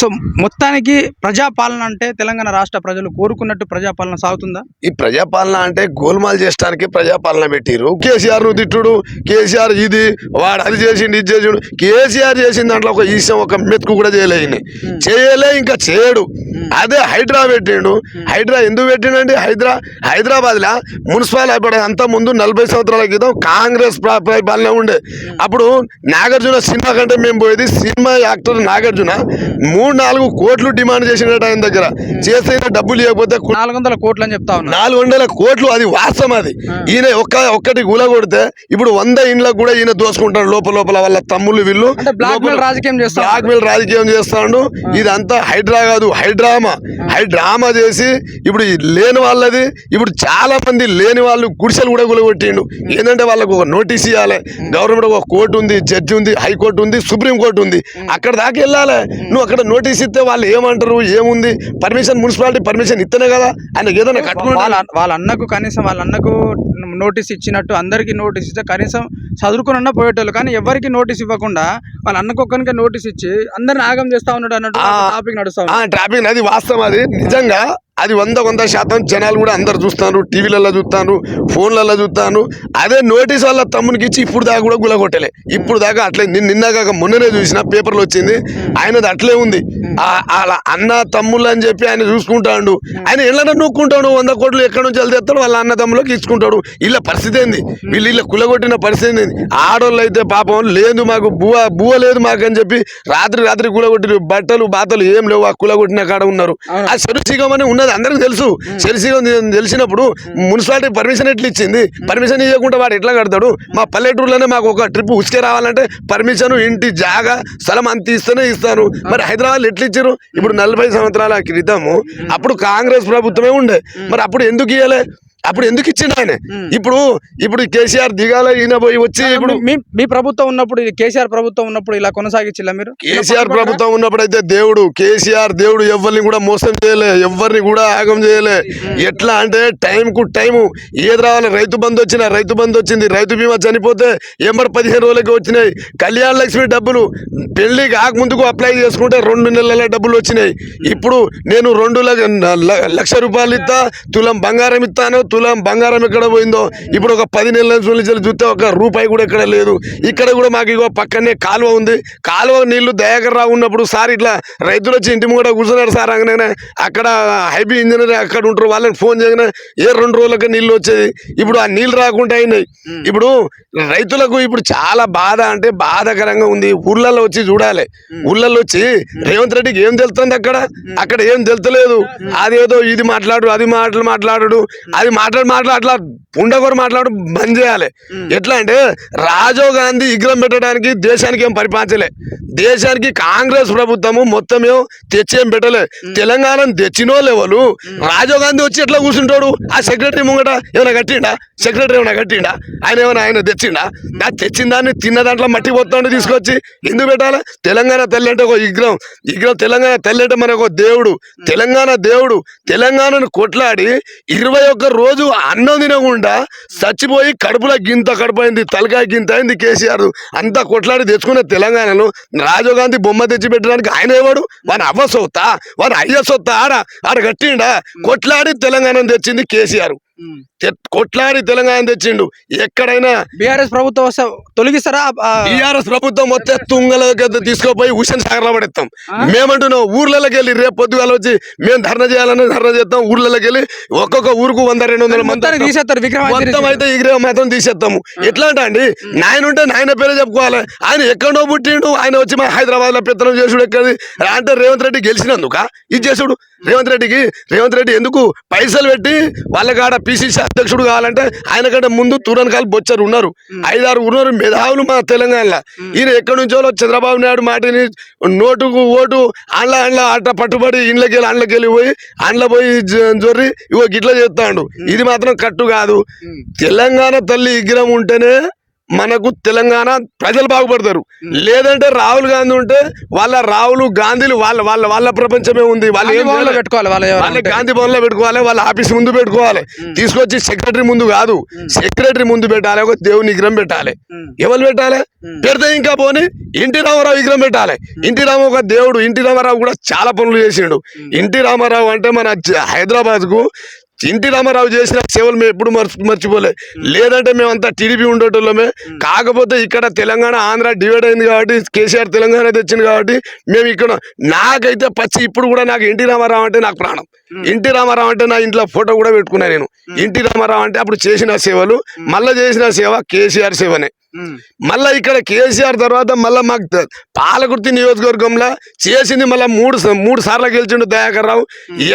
So మొత్తానికి ప్రజాపాలన అంటే తెలంగాణ రాష్ట్ర ప్రజలు కోరుకున్నట్టు ప్రజాపాలన సాగుతుందా? ఈ ప్రజాపాలన అంటే గోల్మాల్ చేయడానికి ప్రజాపాలన పెట్టిరు కేసీఆర్ను తిట్టుడు. కేసీఆర్ ఇది వాడు అది చేసిండు ఇది చేసిండు. కేసీఆర్ చేసిన దాంట్లో ఒక ఈసం ఒక మెతుకు కూడా చేయలే ఈయన. చేయలే ఇంకా చేయడు. అదే హైడ్రా పెట్టిండు. హైడ్రా ఎందుకు పెట్టిండండి హైదరా హైదరాబాద్ లా మున్సిపల్ అయిపోయి అంత ముందు నలభై సంవత్సరాల క్రితం కాంగ్రెస్ పరిపాలన ఉండే. అప్పుడు నాగార్జున సినిమా కంటే మేము పోయేది సినిమా యాక్టర్ నాగార్జున. మూడు నాలుగు కోట్లు డిమాండ్ చేసినట్టు ఆయన దగ్గర. చేస్తే డబ్బులు కు- నాలుగు వందల కోట్లు అని చెప్తా ఉన్నా. నాలుగు వందల కోట్లు అది వాస్తవం అది. ఈయన ఒక్క ఒక్కటి గుల కొడితే ఇప్పుడు వంద ఇండ్లకు కూడా ఈయన దోసుకుంటాడు లోపల లోపల వాళ్ళ తమ్ముళ్ళు వీళ్ళు. బ్లాక్ మెయిల్ రాజకీయం చేస్తా బ్లాక్ మెయిల్ రాజకీయం చేస్తాడు. ఇదంతా హైడ్రా కాదు హైడ్రామా. హైడ్రామా చేసి ఇప్పుడు లేని వాళ్ళది ఇప్పుడు చాలా మంది లేని వాళ్ళు గుడిసెలు కూడా గులగొట్టిండు ఏంటంటే వాళ్ళకు ఒక నోటీస్ ఇవ్వాలి గవర్నమెంట్ ఒక కోర్టు ఉంది జడ్జి ఉంది హైకోర్టు ఉంది సుప్రీం కోర్టు ఉంది అక్కడ దాకా వెళ్ళాలి. నువ్వు అక్కడ నోటీస్ ఇస్తే వాళ్ళు ఏమంటారు ఏముంది? పర్మిషన్ మున్సిపాలిటీ పర్మిషన్ ఇస్తేనే కదా? ఆయనకి ఏదైనా కట్టుకుంటే వాళ్ళ వాళ్ళ అన్నకు కనీసం వాళ్ళ అన్నకు నోటీస్ ఇచ్చినట్టు అందరికి నోటీస్ ఇస్తే కనీసం చదువుకుని ఉన్న పోయేటోళ్ళు. కానీ ఎవరికి నోటీస్ ఇవ్వకుండా వాళ్ళ అన్నకు ఒక్కరికే నోటీస్ ఇచ్చి అందరిని ఆగం చేస్తా ఉన్నాడు అన్నట్టు. టాపిక్ నడుస్తా ట్రాఫిక్ అది వాస్తవం అది. నిజంగా అది వంద వంద శాతం జనాలు కూడా అందరు చూస్తాను టీవీలలో చూస్తాను ఫోన్లలో చూస్తాను అదే నోటీస్ వాళ్ళ తమ్మునికి ఇచ్చి ఇప్పుడు దాకా కూడా గులగొట్టలే. ఇప్పుడు దాకా అట్లే నిన్న నిన్నగాక మొన్ననే చూసిన పేపర్లో వచ్చింది. ఆయనది అట్లే ఉంది. ఆ- అలా అన్న తమ్ముళ్ళు అని చెప్పి ఆయన చూసుకుంటాడు. ఆయన ఎట్లా నూక్కుంటాడు వంద కోట్లు ఎక్కడి నుంచి వెళ్తాడు వాళ్ళ అన్న తమ్ముళ్ళకి ఇచ్చుకుంటాడు. వీళ్ళ పరిస్థితి ఏంది? వీళ్ళు వీళ్ళ కులగొట్టిన పరిస్థితి ఏంది? ఆడోళ్ళు అయితే పాపం లేదు మాకు బువ బువ లేదు మాకు అని చెప్పి రాత్రి రాత్రి కులగొట్టిరు. బట్టలు బాతలు ఏం లేవు ఆ కులగొట్టిన కాడ ఉన్నారు. ఆ శరుసిగం అని ఉన్నది అందరికి తెలుసు. శరుసిగం తెలిసినప్పుడు మున్సిపాలిటీ పర్మిషన్ ఎట్లా ఇచ్చింది? పర్మిషన్ ఇవ్వకుండా వాడు ఎట్లా కడతాడు? మా పల్లెటూరులోనే మాకు ఒక ట్రిప్ ఉసుకే రావాలంటే పర్మిషన్ ఇంటి జాగా స్థలం అంత ఇస్తేనే ఇస్తాను మరి హైదరాబాద్ ఎట్లా ఇచ్చారు? ఇప్పుడు నలభై సంవత్సరాల క్రితము అప్పుడు కాంగ్రెస్ ప్రభుత్వమే ఉండే. మరి అప్పుడు ఎందుకు ఇవ్వలే అప్పుడు ఎందుకు ఇచ్చిండు ఆయన? ఇప్పుడు ఇప్పుడు కేసీఆర్ దిగాల ఈయన పోయి వచ్చి ఇప్పుడు మీ ప్రభుత్వం ఉన్నప్పుడు కేసీఆర్ ప్రభుత్వం ఉన్నప్పుడు ఇలా కొనసాగించిల్లా మీరు? కేసీఆర్ ప్రభుత్వం ఉన్నప్పుడైతే దేవుడు కేసీఆర్ దేవుడు ఎవరిని కూడా మోసం చేయలే ఎవరిని కూడా ఆగం చేయలే. ఎట్లా అంటే టైం కు టైము ఏది రావాలి రైతు బంధు వచ్చిన రైతు బంధు వచ్చింది రైతు బీమా చనిపోతే ఎంబర్ పదిహేను రోజులకి వచ్చినాయి. కళ్యాణ లక్ష్మి డబ్బులు పెళ్ళి కాకముందుకు అప్లై చేసుకుంటే రెండు నెలల డబ్బులు వచ్చినాయి. ఇప్పుడు నేను రెండు లక్ష రూపాయలు ఇస్తా తులం బంగారం ఇస్తాను తులం బంగారం ఎక్కడ పోయిందో? ఇప్పుడు ఒక పది నెలల నుంచి చూస్తే ఒక రూపాయి కూడా ఎక్కడ లేదు. ఇక్కడ కూడా మాకు ఇగో పక్కనే కాలువ ఉంది. కాలువ నీళ్ళు దయాకర్ రావు ఉన్నప్పుడు సార్ ఇట్లా రైతులు వచ్చి ఇంటి ముంగట కూర్చున్నారు సార్ అనగానే అక్కడ హైబీ ఇంజనీర్ అక్కడ ఉంటారు. వాళ్ళకి ఫోన్ చేయగానే ఏ రెండు రోజులకి నీళ్ళు వచ్చేది? ఇప్పుడు ఆ నీళ్ళు రాకుండా అయినాయి. ఇప్పుడు రైతులకు ఇప్పుడు చాలా బాధ అంటే బాధాకరంగా ఉంది. ఊర్లలో వచ్చి చూడాలి. ఊర్లలో వచ్చి రేవంత్ రెడ్డికి ఏం తెలుస్తుంది అక్కడ? అక్కడ ఏం తెలుతలేదు. అదేదో ఇది మాట్లాడు అది మాటలు మాట్లాడు అది మాట్లాడు మాట్లాడు అట్లా ఉండకూరు మాట్లాడు బంద్ చేయాలి. ఎట్లా అంటే రాజీవ్ గాంధీ విగ్రహం పెట్టడానికి దేశానికి ఏం పరిపాలించలే. దేశానికి కాంగ్రెస్ ప్రభుత్వము మొత్తం ఏం తెచ్చేం పెట్టలే. తెలంగాణ తెచ్చినో లెవలు రాజీవ్ గాంధీ వచ్చి ఎట్లా కూర్చుంటాడు? ఆ సెక్రటరీ ముంగట ఏమైనా కట్టిండా? సెక్రటరీ ఏమైనా కట్టిండా? ఆయన ఏమైనా ఆయన తెచ్చిండా? ఆ తెచ్చిన దాన్ని తిన్న దాంట్లో మట్టి పోతాడు తీసుకొచ్చి ఎందుకు పెట్టాలి? తెలంగాణ తల్లి అంటే ఒక విగ్రహం. విగ్రహం తెలంగాణ తల్లి అంటే మనకు ఒక దేవుడు. తెలంగాణ దేవుడు. తెలంగాణను కొట్లాడి ఇరవై ఒక్క రోజు అన్నం తినకుండా చచ్చిపోయి కడుపులో గింత కడుపైంది తలకాయ గింత అయింది కేసీఆర్. అంతా కొట్లాడి తెచ్చుకున్న తెలంగాణలో రాజీవ్ గాంధీ బొమ్మ తెచ్చి పెట్టడానికి ఆయన ఎవడు? వాని అవ్వ సొత్తా? వాని అయ్య సొత్తా? ఆడ ఆడ కట్టిండా? కొట్లాడి తెలంగాణ తెచ్చింది కేసీఆర్. కొట్లాడి తెలంగాణ తెచ్చిండు. ఎక్కడైనా బీఆర్ఎస్ ప్రభుత్వం వస్తే తొలగిస్తారా? ఆ, టీఆర్ఎస్ ప్రభుత్వం వస్తే తుంగలకి తీసుకుపోయి హుషన్ సాగర్లో పడేస్తాం మేమంటున్నాం ఊర్లలోకి వెళ్ళి రేపు పొద్దుగాల వచ్చి మేము ధర్నా చేయాలని ధర్నా చేస్తాం ఊర్లలోకి వెళ్ళి ఒక్కొక్క ఊరుకు వంద రెండు వందల మంది. తీసేస్తారు విగ్రహం అయితే మొత్తం అయితే ఈ గ్రహం మాత్రం తీసేస్తాము. ఎట్లా అండి? నాయన ఉంటే నాయన పేరే చెప్పుకోవాలి. ఆయన ఎక్కడో పుట్టిండు ఆయన వచ్చి మా హైదరాబాద్లో పెత్తనం చేసుడు ఎక్కడి అంటే రేవంత్ రెడ్డి గెలిచినందుక? ఇది చేసుడు. రేవంత్ రెడ్డికి రేవంత్ రెడ్డి ఎందుకు పైసలు పెట్టి వాళ్ళ కాడ పిసిసి అధ్యక్షుడు కావాలంటే ఆయన కంటే ముందు తూరనకాలు బొచ్చారు ఉన్నారు. ఐదారు ఉన్నారు. మెధావులు మా తెలంగాణలో. ఈయన ఎక్కడి నుంచో చంద్రబాబు నాయుడు మాటని నోటుకు ఓటు అండ్ల అండ్ల ఆట పట్టుబడి ఇండ్లకి వెళ్ళి అండ్లకి వెళ్ళి పోయి అండ్ల పోయి జొర్రి ఇగో గిట్ల చేస్తాడు. ఇది మాత్రం కట్టు కాదు. తెలంగాణ తల్లి విగ్రహం ఉంటేనే మనకు తెలంగాణ ప్రజలు బాగుపడతారు. లేదంటే రాహుల్ గాంధీ ఉంటే వాళ్ళ రాహుల్ గాంధీలు వాళ్ళ వాళ్ళ వాళ్ళ ప్రపంచమే ఉంది. వాళ్ళు ఏం. పెట్టుకోవాలి వాళ్ళ. గాంధీ భవన్లో పెట్టుకోవాలి వాళ్ళ ఆఫీస్ ముందు పెట్టుకోవాలి. తీసుకొచ్చి సెక్రటరీ ముందు కాదు. సెక్రటరీ ముందు పెట్టాలి ఒక దేవుని విగ్రహం పెట్టాలి. ఎవరు పెట్టాలి? పెడితే ఇంకా పోని ఇంటి రామారావు విగ్రహం పెట్టాలి. ఇంటి రామారావు ఒక దేవుడు ఇంటి రామారావు కూడా చాలా పనులు చేసిండు. ఇంటి రామారావు అంటే మన హైదరాబాద్కు ఇంటి రామారావు చేసిన సేవలు మేము ఎప్పుడు మర్చి మర్చిపోలే. లేదంటే మేమంతా టీడీపీ ఉండేటోళ్ళమే. కాకపోతే ఇక్కడ తెలంగాణ ఆంధ్ర డివైడ్ అయింది కాబట్టి కేసీఆర్ తెలంగాణ తెచ్చింది కాబట్టి మేము ఇక్కడ నాకైతే పచ్చి ఇప్పుడు కూడా నాకు ఎన్టీ రామారావు అంటే నాకు ప్రాణం. ఎన్టీ రామారావు అంటే నా ఇంట్లో ఫోటో కూడా పెట్టుకున్నా నేను. ఎన్టీ రామారావు అంటే అప్పుడు చేసిన సేవలు మళ్ళా చేసిన సేవ కేసీఆర్ సేవనే. మళ్ళా ఇక్కడ కేసీఆర్ తర్వాత మళ్ళా మాకు పాలకుర్తి నియోజకవర్గంలో చేసింది మళ్ళా మూడు మూడు సార్లు గెలిచిండు దయాకర్ రావు.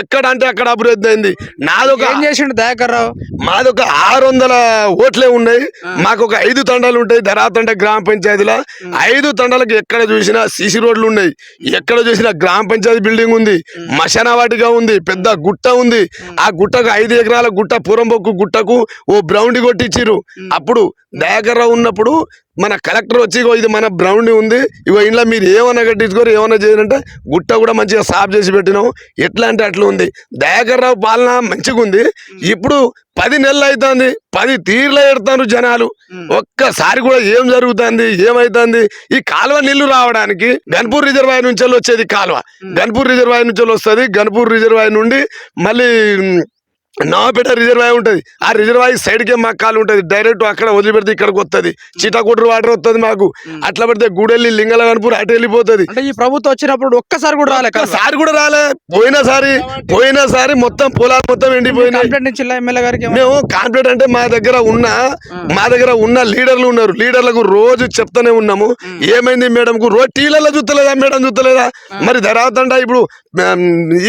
ఎక్కడ అంటే అక్కడ అభివృద్ధి అయింది. నాదొక ఏం చేసిండు దయాకర్ రావు? మాదొక ఆరు వందల ఓట్లే ఉన్నాయి. మాకు ఒక ఐదు తండాలు ఉంటాయి. ధరాతండ గ్రామ పంచాయతీలో ఐదు తండాలకు ఎక్కడ చూసినా సీసీ రోడ్లు ఉన్నాయి. ఎక్కడ చూసినా గ్రామ పంచాయతీ బిల్డింగ్ ఉంది. మశాన వాటిగా ఉంది. పెద్ద గుట్ట ఉంది. ఆ గుట్టకు ఐదు ఎకరాల గుట్ట పూరంబొక్కు గుట్టకు ఓ బ్రౌండి కొట్టించిర్రు. అప్పుడు దయాకర్ రావు ఉన్నప్పుడు మన కలెక్టర్ వచ్చి ఇగో ఇది మన బ్రౌండి ఉంది. ఇగో ఇంట్లో మీరు ఏమన్నా కట్టించుకోరు ఏమన్నా చేయాలంటే గుట్ట కూడా మంచిగా సాఫ్ చేసి పెట్టినాం ఎట్లా అంటే అట్లా ఉంది. దయాకర్ రావు పాలన మంచిగా ఉంది. ఇప్పుడు పది నెలలు అవుతుంది పది తీర్లు ఎడతారు జనాలు. ఒక్కసారి కూడా ఏం జరుగుతుంది ఏమైతుంది? ఈ కాలువ నీళ్ళు రావడానికి గన్పూర్ రిజర్వాయర్ నుంచి వచ్చేది కాలువ. గన్పూర్ రిజర్వాయర్ నుంచి వస్తుంది. గన్పూర్ రిజర్వాయర్ నుండి మళ్ళీ ఉమ్, నవాపేట రిజర్వాయర్ ఉంటుంది. ఆ రిజర్వాయర్ సైడ్ కే మాకు కాలు ఉంటుంది. డైరెక్ట్ అక్కడ వదిలిపెడితే ఇక్కడికి వస్తుంది. చిటాకుట్రు వాటర్ వస్తుంది మాకు. అట్లా పెడితే గూడెళ్ళి లింగల గన్పూర్ అటు వెళ్ళిపోతుంది. అంటే ఈ ప్రభుత్వం వచ్చినప్పుడు ఒక్కసారి కూడా రాలే సారి కూడా రాలే. పోయినసారి పోయినసారి మొత్తం పొలాలు మొత్తం ఎండిపోయినాయి? మేము కాన్ఫిడెంట్ అంటే మా దగ్గర ఉన్న మా దగ్గర ఉన్న లీడర్లు ఉన్నారు. లీడర్లకు రోజు చెప్తానే ఉన్నాము. ఏమైంది మేడం కు రోజు టీలలో చూస్తలేదా మేడం చూస్తలేదా? మరి ధరాతండ ఇప్పుడు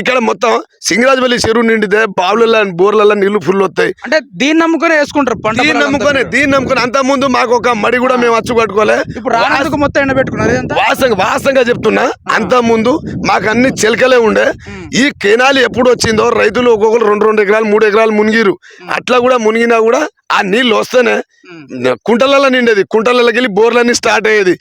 ఇక్కడ మొత్తం సింగరాజపల్లి చెరువు నిండితే బావులలో బోర్లలో నీళ్ళు ఫుల్ వస్తాయి. అంటే దీన్ని నమ్ముకొని వేసుకుంటారు పంట దీన్ని నమ్ముకొని. దీన్ని నమ్ముకొని అంత ముందు మాకు ఒక మడి కూడా మేము అచ్చు కట్టుకోలే. ఇప్పుడు రానందుకు మొత్తం ఎండ పెట్టుకున్నారు వాసంగా వాసంగా చెప్తున్నా అంత ముందు మాకు అన్ని చిలకలే ఉండే. ఈ కెనాలి ఎప్పుడు వచ్చిందో రైతులు ఒక్కొక్కరు రెండు రెండు ఎకరాలు మూడు ఎకరాలు మునిగిరు. అట్లా కూడా మునిగినా కూడా ఆ నీళ్ళు వస్తేనే కుంటలలో నిండేది. కుంటలలోకి వెళ్ళి బోర్లన్నీ స్టార్ట్ అయ్యేది.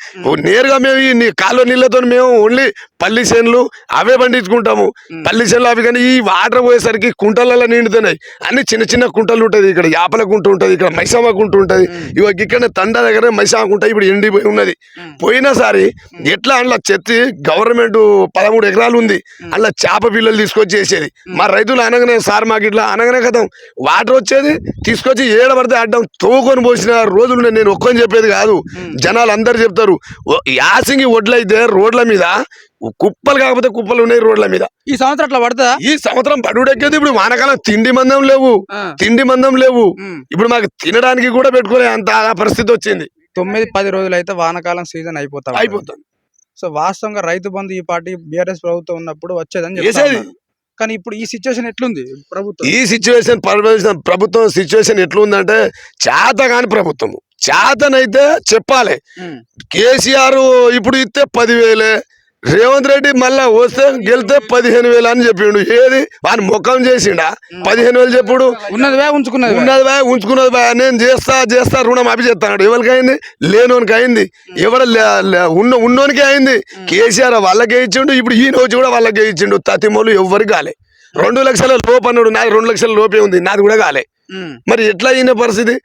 నేరుగా మేము ఈ కాలువ నీళ్ళతో మేము ఓన్లీ పల్లి చేనులు అవే పండించుకుంటాము. పల్లి చేనులు అవి కానీ ఈ వాటర్ పోయేసరికి కుంటలలో నిండుతున్నాయి. అన్ని చిన్న చిన్న కుంటలు ఉంటుంది ఇక్కడ. యాపల కుంట ఉంటుంది ఇక్కడ మైసామ కుంట ఉంటుంది. ఇగో ఇక్కడ తండ దగ్గర మైసామ కుంట ఇప్పుడు ఎండిపోయి ఉన్నది. పోయినసారి ఎట్లా అందులో చెత్తి గవర్నమెంట్ పదమూడు ఎకరాలు ఉంది. అందులో చేప పిల్లలు తీసుకొచ్చి చేసేది మా రైతులు అనగానే సార్ మాకు ఇట్లా అనగానే కదా వాటర్ వచ్చేది తీసుకొచ్చి ఏడబడితే అడ్డం తోకొని పోసిన రోజులు. నేను ఒక్కని చెప్పేది కాదు జనాలు అందరు చెప్తారు యాసింగి వడ్లయితే రోడ్ల మీద కుప్పలు కాకపోతే కుప్పలు ఉన్నాయి రోడ్ల మీద ఈ సంవత్సరం అట్లా పడుతుందా ఈ సంవత్సరం పడుడెక్కేది ఇప్పుడు వానకాలం తిండి మందం లేవు. తిండి మందం లేవు. ఇప్పుడు మాకు తినడానికి కూడా పెట్టుకునే అంత పరిస్థితి వచ్చింది తొమ్మిది పది రోజులు అయితే వానాకాలం సీజన్ అయిపోతా అయిపోతుంది సో వాస్తవంగా రైతు బంధు ఈ పార్టీ బీఆర్ఎస్ ప్రభుత్వం ఉన్నప్పుడు వచ్చేదని. ఉన్నారు. కానీ ఇప్పుడు ఈ సిచ్యువేషన్ ఎట్లుంది ప్రభుత్వం? ఈ సిచ్యువేషన్ ప్రభుత్వం సిచ్యువేషన్ ఎట్లుందంటే చేత కాని ప్రభుత్వము. చేతనైతే చెప్పాలి. కేసీఆర్ ఇప్పుడు ఇస్తే పదివేలే రేవంత్ రెడ్డి మళ్ళా వస్తే గెలితే పదిహేను వేలు అని చెప్పిండు. ఏది? వాని ముఖం చేసిండా? పదిహేను వేలు చెప్పుడు? ఉన్నది వే ఉంచుకున్నది. ఉన్నది బా ఉంచుకున్నది బా నేను చేస్తా చేస్తా రుణం అవి చేస్తాడు ఎవరికి అయింది? లేనోనికి అయింది. ఎవడ ఉన్న ఉన్నోనికి అయింది. కేసీఆర్ వాళ్ళకే ఇచ్చిండు. ఇప్పుడు ఈ రోజు కూడా వాళ్ళకే ఇచ్చిండు. తతిమోలు ఎవ్వరికి కాలే. రెండు లక్షల లోపు అన్నాడు. నాది రెండు లక్షల లోపే ఉంది. నాది కూడా కాలే. మరి ఎట్లా అయిన పరిస్థితి.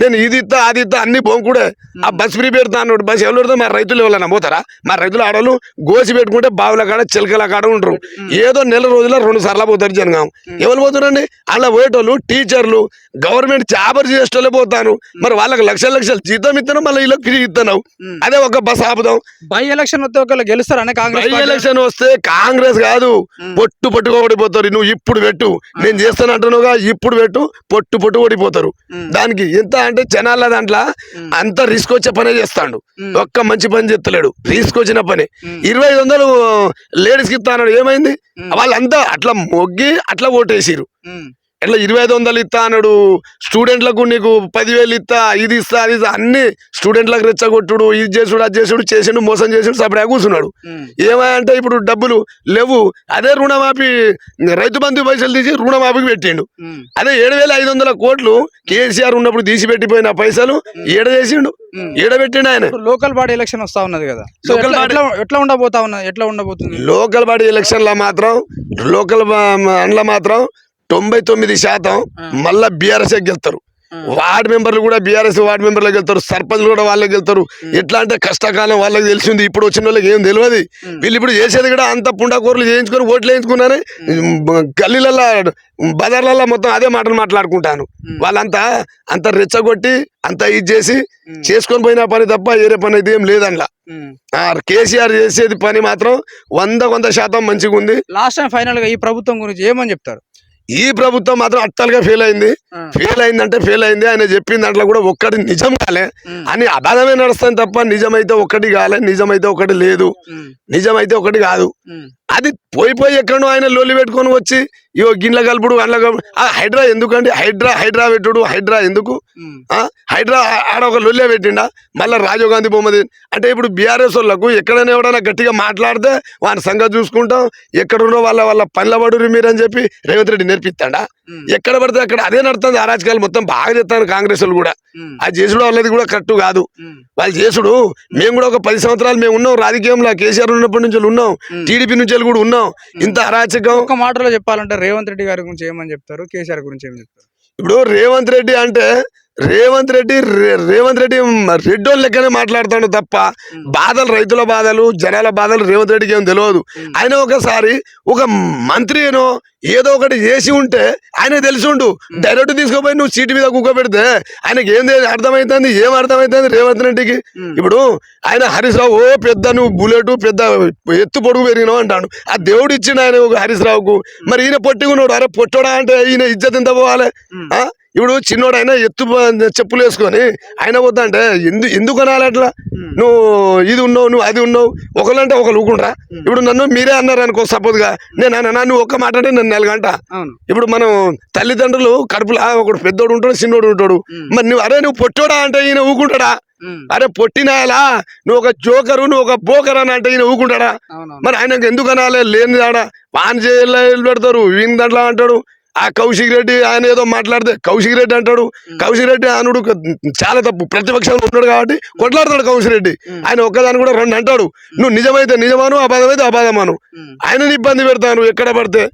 నేను ఇది ఇస్తా అది ఇస్తా అన్ని బొంకుడే ఆ బస్ ఫ్రీ పెడతా అన్నాడు. బస్ ఎవరు మా రైతులు ఎవరైనా పోతారా? మా రైతులు ఆడవాళ్ళు గోసి పెట్టుకుంటే బావుల కాడ చిలకల కాడ ఉంటారు ఏదో నెల రోజుల రెండు సార్లు పోతారు జనగాం. ఎవరు పోతారండి? అలా పోయేటోళ్ళు టీచర్లు గవర్నమెంట్ చాబర్ చేసేటోళ్ళే పోతాను మరి వాళ్ళకి లక్షల లక్షలు జీతం ఇస్తాను మళ్ళీ వీళ్ళకి ఫ్రీ ఇస్తాను అదే ఒక బస్ ఆపుదాం. బై ఎలక్షన్ వస్తే గెలుస్తారనే కాంగ్రెస్ బై? ఎలక్షన్ వస్తే కాంగ్రెస్ కాదు. పొట్టు పట్టుకు ఓడిపోతారు నువ్వు ఇప్పుడు పెట్టు. నేను చేస్తానంటున్నావుగా ఇప్పుడు పెట్టు. పొట్టు పొట్టు ఓడిపోతారు. దానికి ఎంత అంటే జనాల దాంట్లో అంత రిస్క్ వచ్చే పనే చేస్తాడు. ఒక్క మంచి పని చేస్తలేడు. రిస్క్ వచ్చిన పని. ఇరవై ఐదు వందలు లేడీస్కి ఇస్తాడు ఏమైంది? వాళ్ళంతా అట్లా మొగ్గి అట్లా ఓటేసిరు. ఎట్లా ఇరవై ఐదు వందలు ఇస్తా అన్నాడు? స్టూడెంట్లకు నీకు పదివేలు ఇస్తా ఇది ఇస్తా అది ఇస్తా అన్ని స్టూడెంట్లకు రెచ్చగొట్టుడు ఇది చేసుడు అది చేసుడు చేసిండు మోసం చేసిండు సపడా కూర్చున్నాడు. ఏమంటే ఇప్పుడు డబ్బులు లేవు. అదే రుణమాఫీ రైతు బంధు పైసలు తీసి రుణమాఫీకి పెట్టిండు. అదే ఏడు వేల ఐదు వందల కోట్లు కేసీఆర్ ఉన్నప్పుడు తీసి పెట్టిపోయిన పైసలు ఏడ చేసిండు. పెట్టిండు ఆయన. లోకల్ బాడీ ఎలక్షన్ వస్తా ఉన్నది కదా. లోకల్ ఎట్లా- బాడీ- ఎట్లా ఎట్లా ఉండబోతా ఉన్నది ఎట్లా ఉండబోతుంది? లోకల్ బాడీ ఎలక్షన్ల మాత్రం లోకల్ అండ్ల మాత్రం తొంభై తొమ్మిది శాతం మళ్ళా బీఆర్ఎస్ గెలుతారు వార్డ్ మెంబర్లు కూడా బీఆర్ఎస్ వార్డ్ మెంబర్లు గెలుతారు సర్పంచ్లు కూడా వాళ్ళకి గెలుతారు ఎట్లా అంటే కష్టకాలం వాళ్ళకి తెలిసింది. ఇప్పుడు వచ్చిన వాళ్ళకి ఏం తెలియదు వీళ్ళు ఇప్పుడు చేసేది కూడా అంత పుండాకూరలు చేయించుకొని ఓట్లు వేయించుకున్నారే. గల్లీలలో బజార్లలో మొత్తం అదే మాటలు మాట్లాడుకుంటాను. వాళ్ళంతా అంత రెచ్చగొట్టి అంత ఇది చేసి చేసుకొని పోయిన పని తప్ప వేరే పని అయితే ఏం. ఆ కేసీఆర్ చేసేది పని మాత్రం వంద వంద శాతం మంచిగా ఉంది లాస్ట్ టైం ఫైనల్గా ఈ ప్రభుత్వం గురించి ఏమని చెప్తారు? ఈ ప్రభుత్వం మాత్రం అట్టలుగా ఫెయిల్ అయింది. ఫెయిల్ అయిందంటే ఫెయిల్ అయింది ఆయన చెప్పిన దాంట్లో కూడా ఒక్కటి నిజం కాలే. అని అబాధమే నడుస్తాను తప్ప నిజమైతే ఒకటి కాలే నిజమైతే ఒకటి లేదు. నిజమైతే ఒకటి కాదు. అది పోయి పోయి ఎక్కడో ఆయన లొల్లి పెట్టుకొని వచ్చి ఇగో గిన్నెల కలుపుడు అందులో కలుపుడు. హైడ్రా ఎందుకండి? హైడ్రా హైడ్రా పెట్టుడు హైడ్రా ఎందుకు? హైడ్రా ఆడ ఒక లొల్లే పెట్టిండా? మళ్ళీ రాజీవ్ గాంధీ బొమ్మది అంటే ఇప్పుడు బీఆర్ఎస్ వాళ్ళకు ఎక్కడైనా ఎవడైనా గట్టిగా మాట్లాడితే వాని సంగతి చూసుకుంటాం. ఎక్కడున్నో వాళ్ళ వాళ్ళ పనుల పడురు మీరని చెప్పి రేవంత్ రెడ్డి నేర్పిస్తాడా. ఎక్కడ పడితే అక్కడ అదే నడుతుంది. అరాజకాలు మొత్తం బాగా చెప్తాను కాంగ్రెస్ వాళ్ళు కూడా. అది చేసుడు వాళ్ళది కూడా కరెక్ట్ కాదు. వాళ్ళు చేసుడు మేము కూడా ఒక పది సంవత్సరాలు మేము ఉన్నాం. రాజకీయంలో కేసీఆర్ ఉన్నప్పటి నుంచి ఉన్నాం. టీడీపీ నుంచి కూడా ఉన్నాం. ఇంత అరాచకం. ఒక్క మాటలో చెప్పాలంటే రేవంత్ రెడ్డి గారి గురించి ఏమని చెప్తారు? కేసీఆర్ గురించి ఏమని చెప్తారు? ఇప్పుడు రేవంత్ రెడ్డి అంటే రేవంత్ రెడ్డి రే- రేవంత్ రెడ్డి రెడ్డోళ్ళ లెక్కనే మాట్లాడతాడు తప్ప బాధలు రైతుల బాధలు జనాల బాధలు రేవంత్ రెడ్డికి ఏం తెలియదు. ఆయన ఒకసారి ఒక మంత్రి ఏనో ఏదో ఒకటి చేసి ఉంటే ఆయన తెలిసిండు డైరెక్ట్ తీసుకుపోయి నువ్వు సీటు మీద కూకోబెడితే ఆయనకి ఏం అర్థమవుతుంది ఏం అర్థమవుతుంది రేవంత్ రెడ్డికి? ఇప్పుడు ఆయన హరీష్ రావు ఓ పెద్ద నువ్వు బుల్లెట్ పెద్ద ఎత్తు పొడుగు పెరిగినావు అంటాడు. ఆ దేవుడు ఇచ్చిండు ఆయన ఒక హరీష్ రావుకు. మరి ఈయన పొట్టిగున్నాడు అరే పొట్టోడా అంటే ఈయన ఇజ్జత్ ఎంత పోవాలి? ఆ? ఇప్పుడు చిన్నోడు అయినా ఎత్తు చెప్పులు వేసుకొని ఆయన వద్దంటే ఎందు ఎందుకు అనాలి అట్లా? నువ్వు ఇది ఉన్నావు నువ్వు అది ఉన్నావు ఒకళ్ళంటే ఒకళ్ళు ఊకుండ్రా? ఇప్పుడు నన్ను మీరే అన్నారు అనుకో సపోజ్గా నేను అన్నా నువ్వు ఒక్క మాట అంటే నన్ను నెలగంట. ఇప్పుడు మనం తల్లిదండ్రులు కడుపులో ఒకడు పెద్దోడు ఉంటాడు చిన్నోడు ఉంటాడు. మరి నువ్వు అరే నువ్వు పొట్టోడా అంటే ఈయన ఊకుంటాడా. అరే పొట్టినాయలా? నువ్వు ఒక జోకరు నువ్వు ఒక బోకర్ అని అంటే ఈయన ఊకుంటాడా? మరి ఆయనకు ఎందుకు అనాలి? లేని ఆడ వాన్ చేయాలి పెడతారు వీని దాంట్లో అంటాడు. ఆ కౌశిక్ రెడ్డి ఆయన ఏదో మాట్లాడితే కౌశిక్ రెడ్డి అంటాడు. కౌశిక్ రెడ్డి అనుడు చాలా తప్పు. ప్రతిపక్షంలో ఉన్నాడు కాబట్టి కొట్లాడతాడు కౌశిక్ రెడ్డి. ఆయన ఒక్కదాని కూడా రెండు అంటాడు. నువ్వు నిజమైతే నిజమాను అబాధమైతే అబాధమాను. ఆయనని ఇబ్బంది పెడతాను ఎక్కడ పడితే.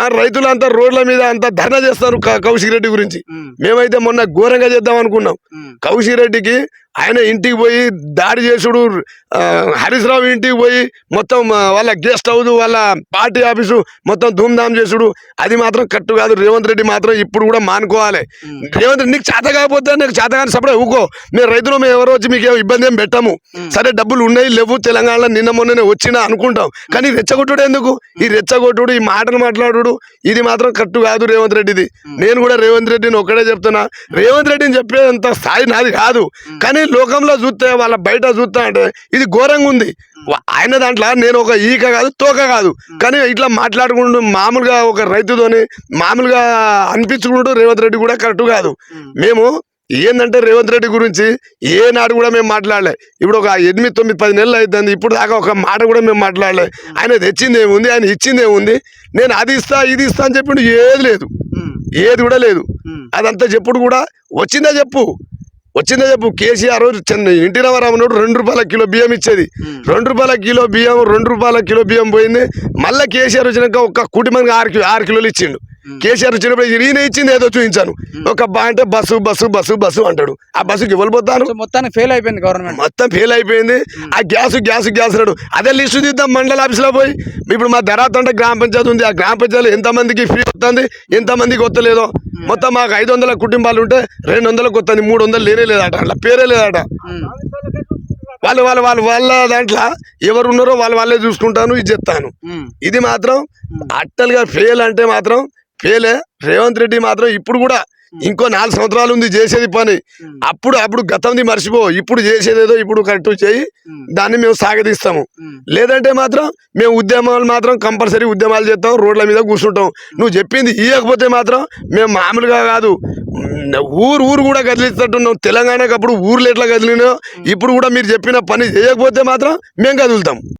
ఆ రైతులంతా రోడ్ల మీద అంతా ధర్నా చేస్తారు కౌశిక్ రెడ్డి గురించి. మేమైతే మొన్న ఘోరంగా చేద్దాం అనుకున్నాం. కౌశిక్ రెడ్డికి ఆయన ఇంటికి పోయి దాడి చేసుడు హరీష్ రావు ఇంటికి పోయి మొత్తం వాళ్ళ గెస్ట్ హౌస్ వాళ్ళ పార్టీ ఆఫీసు మొత్తం ధూమ్ధామ్ చేసుడు. అది మాత్రం కట్టు కాదు. రేవంత్ రెడ్డి మాత్రం ఇప్పుడు కూడా మానుకోవాలి. రేవంత్ రెడ్డి నీకు చేత కాకపోతే నీకు చేత కానీ సపడే ఊకో. మేము రైతులు మేము ఎవరో వచ్చి మీకు ఇబ్బంది ఏం పెట్టాము. సరే డబ్బులు ఉన్నాయి లేవు. తెలంగాణలో నిన్న మొన్ననే వచ్చినా అనుకుంటాం. కానీ రెచ్చగొట్టుడు ఎందుకు? ఈ రెచ్చగొట్టుడు ఈ మాటలు మాట్లాడుడు ఇది మాత్రం కట్టు కాదు రేవంత్ రెడ్డిది. నేను కూడా రేవంత్ రెడ్డిని ఒక్కడే చెప్తున్నా. రేవంత్ రెడ్డిని చెప్పేంత స్థాయి నాది కాదు. కానీ లోకంలో చూస్తే వాళ్ళ బయట చూస్తా అంటే ఇది ఘోరంగా ఉంది. వా- ఆయన దాంట్లో నేను ఒక ఈక కాదు తోక కాదు. కానీ ఇట్లా మాట్లాడుకుంటూ మామూలుగా ఒక రైతుతోని మామూలుగా అనిపించుకుంటూ రేవంత్ రెడ్డి కూడా కరెక్ట్ కాదు. మేము ఏంటంటే రేవంత్ రెడ్డి గురించి ఏనాడు కూడా మేము మాట్లాడలే. ఇప్పుడు ఒక ఎనిమిది తొమ్మిది పది నెలలు అవుతుంది ఇప్పుడు దాకా ఒక మాట కూడా మేము మాట్లాడలే. ఆయన తెచ్చింది ఏముంది? ఆయన ఇచ్చింది ఏముంది? నేను అది ఇస్తా ఇది ఇస్తా అని చెప్పిండు ఏది లేదు. ఏది కూడా లేదు. అదంతా చెప్పుడు కూడా వచ్చిందా చెప్పు. వచ్చిందా చెప్పు కేసీఆర్ చిన్న ఇంటి ఉన్నాడు రెండు రూపాయల కిలో బియ్యం ఇచ్చేది. రెండు రూపాయల కిలో బియ్యం రెండు రూపాయల కిలో బియ్యం పోయింది. మళ్ళీ కేసీఆర్ వచ్చినాక ఒక్క కుటుంబానికి ఆరు ఆరు కిలోలు ఇచ్చిండు. కేసీఆర్ వచ్చినప్పుడు ఈయన ఇచ్చింది ఏదో చూపించాను. ఒక బా అంటే బస్సు బస్సు బస్సు బస్సు అంటాడు. ఆ బస్సుకి ఎవరు పోతాను సో మొత్తానికి ఫెయిల్ అయిపోయింది గవర్నమెంట్ మొత్తం ఫెయిల్ అయిపోయింది. ఆ గ్యాస్ గ్యాస్ గ్యాస్ రాడు. అదే లిస్టు తీద్దాం మండల ఆఫీస్లో పోయి. ఇప్పుడు మా ధరాత్ అంటే గ్రామ పంచాయతీ ఉంది. ఆ గ్రామ పంచాయతీ ఎంత మందికి ఫ్రీ వస్తుంది ఎంత మందికి వస్తలేదో మొత్తం మాకు ఐదు వందల కుటుంబాలు ఉంటే రెండు వందలకు వస్తుంది మూడు వందలు లేనే లేదట. అట్లా పేరే లేదట. వాళ్ళు వాళ్ళు వాళ్ళు వాళ్ళ దాంట్లో ఎవరు ఉన్నారో వాళ్ళు వాళ్ళే చూసుకుంటాను ఇది చెప్తాను. ఇది మాత్రం అట్టలుగా ఫెయిల్ అంటే మాత్రం ఫెయిలే రేవంత్ రెడ్డి మాత్రం ఇప్పుడు కూడా ఇంకో నాలుగు సంవత్సరాలు ఉంది చేసేది పని. అప్పుడు అప్పుడు గతంది మర్చిపో. ఇప్పుడు చేసేదేదో ఇప్పుడు కరెక్ట్ చేయి. దాన్ని మేము సాగదీస్తాము. లేదంటే మాత్రం మేము ఉద్యమాలు మాత్రం కంపల్సరీ ఉద్యమాలు చేస్తాం రోడ్ల మీద కూర్చుంటాం. నువ్వు చెప్పింది ఇవ్వకపోతే మాత్రం మేము మామూలుగా కాదు. ఊరు ఊరు కూడా కదిలిస్తట్టున్నాం తెలంగాణకు అప్పుడు ఊర్లు ఎట్లా కదిలినాయో ఇప్పుడు కూడా మీరు చెప్పిన పని చేయకపోతే మాత్రం మేము కదులుతాం.